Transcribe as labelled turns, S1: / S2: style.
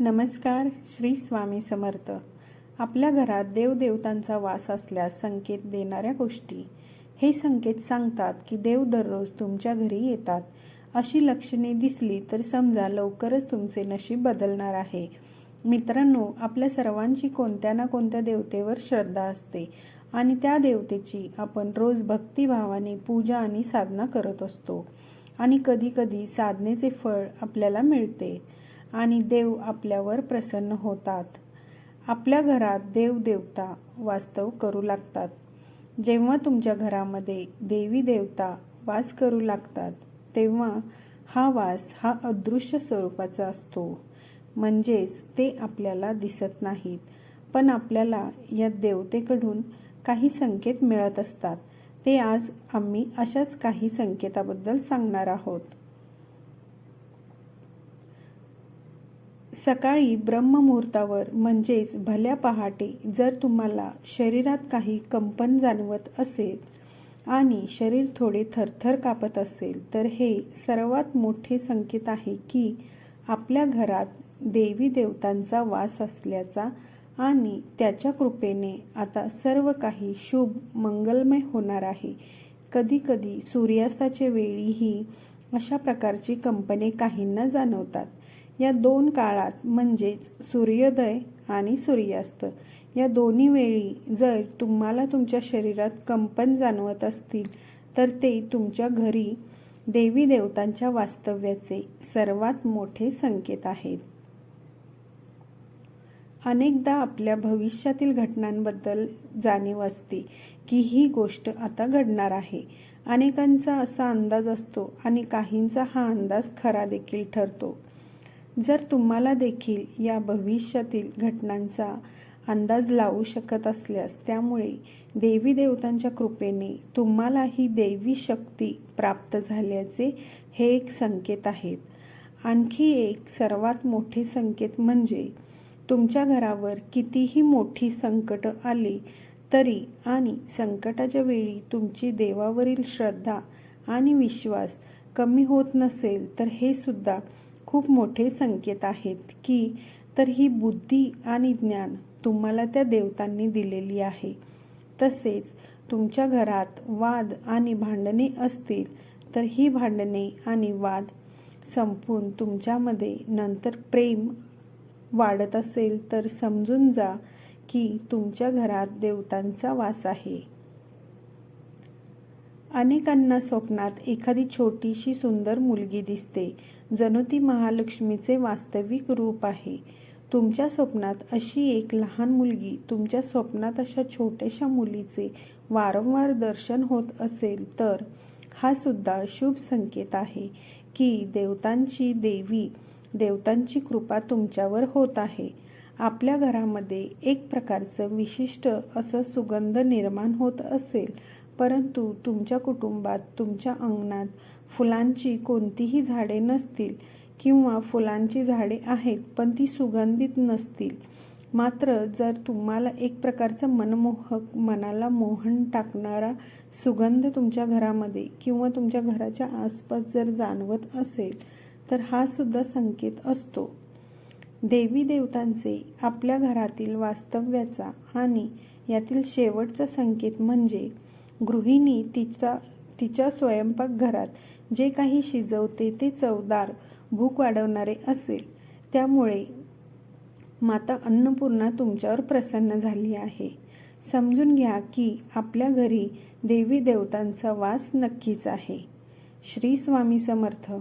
S1: नमस्कार श्री स्वामी समर्थ. आपल्या घरात देवदेवतांचा वास असल्यास संकेत देणाऱ्या गोष्टी. हे संकेत सांगतात की देव दररोज तुमच्या घरी येतात. अशी लक्षणे दिसली तर समजा लवकरच तुमचे नशीब बदलणार आहे. मित्रांनो आपल्या सर्वांची कोणत्या ना कोणत्या देवतेवर श्रद्धा असते आणि त्या देवतेची आपण रोज भक्तिभावाने पूजा आणि साधना करत असतो. आणि कधीकधी साधनेचे फळ आपल्याला मिळते. आणि देव आपल्यावर प्रसन्न होतात. आपल्या घरात देव देवता वास्तव करू लागतात. जेव्हा तुमच्या घरामध्ये देवी देवता वास करू लागतात तेव्हा हा वास हा अदृश्य स्वरूपाचा असतो. म्हणजेच ते आपल्याला दिसत नाहीत पण आपल्याला या देवतेकडून काही संकेत मिळत असतात. ते आज आम्ही अशाच काही संकेताबद्दल सांगणार आहोत. सकाळी ब्रह्ममुहूर्तावर म्हणजेच भल्या पहाटे जर तुम्हाला शरीरात काही कंपन जाणवत असेल आणि शरीर थोडे थरथर कापत असेल तर हे सर्वात मोठे संकेत आहे की आपल्या घरात देवी देवतांचा वास असल्याचा आणि त्याच्या कृपेने आता सर्व काही शुभ मंगलमय होणार आहे. कधीकधी सूर्यास्ताच्या वेळीही अशा प्रकारची कंपने काहींना जाणवतात. या दोन काळात म्हणजेच सूर्योदय आणि सूर्यास्त. या दोन्ही वेळी जर तुम्हाला तुमच्या शरीरात कंपन जाणवत असतील तर ते तुमच्या घरी देवी देवतांच्या वास्तव्याचे सर्वात मोठे संकेत आहेत. अनेकदा आपल्या भविष्यातील घटनांबद्दल जाणीव असते की ही गोष्ट आता घडणार आहे. अनेकांचा असा अंदाज असतो आणि काहींचा हा अंदाज खरा देखील ठरतो. जर तुम्हाला देखील या भविष्यातील घटनांचा अंदाज लावू शकत असल्यास त्यामुळे देवी देवतांच्या कृपेने तुम्हाला ही देवी शक्ती प्राप्त झाल्याचे हे एक संकेत आहेत. आणखी एक सर्वात मोठे संकेत म्हणजे तुमच्या घरावर कितीही मोठी संकट आली तरी आणि संकटाच्या वेळी तुमची देवावरील श्रद्धा आणि विश्वास कमी होत नसेल तर हे सुद्धा खूप मोठे संकेत आहेत की तर ही बुद्धी आणि ज्ञान तुम्हाला त्या देवतांनी दिलेली आहे. तसेच तुमच्या घरात वाद आणि भांडणे असतील तर ही भांडणे आणि वाद संपून तुमच्यामध्ये नंतर प्रेम वाढत असेल तर समजून जा की तुमच्या घरात देवतांचा वास आहे. अनेकांना स्वप्नात एखादी छोटीशी सुंदर मुलगी दिसते. जणू ती महालक्ष्मीचे वास्तविक रूप आहे. तुमच्या स्वप्नात अशी एक लहान मुलगी तुमच्या स्वप्नात अशा छोट्याशा मुलीचे वारंवार दर्शन होत असेल तर हा सुद्धा शुभ संकेत आहे की देवतांची देवी देवतांची कृपा तुमच्यावर होत आहे. आपल्या घरामध्ये एक प्रकारचं विशिष्ट असं सुगंध निर्माण होत असेल परंतु तुमच्या कुटुंबात तुमच्या अंगणात फुलांची कोणतीही झाडे नसतील किंवा फुलांची झाडे आहेत पण ती सुगंधित नसतील. मात्र जर तुम्हाला एक प्रकारचा मनमोहक मनाला मोहन टाकणारा सुगंध तुमच्या घरामध्ये किंवा तुमच्या घराच्या आसपास जर जाणवत असेल तर हा सुद्धा संकेत असतो. देवी देवतांचे आपल्या घरातील वास्तव्याचा आणि यातील शेवटचा संकेत म्हणजे गृहिणी तिचा तिच्या स्वयंपाकघरात जे काही शिजवते ते चवदार भूक वाढवणारे असेल. त्यामुळे माता अन्नपूर्णा तुमच्यावर प्रसन्न झाली आहे. समजून घ्या की आपल्या घरी देवी देवतांचा वास नक्कीच आहे. श्री स्वामी समर्थ.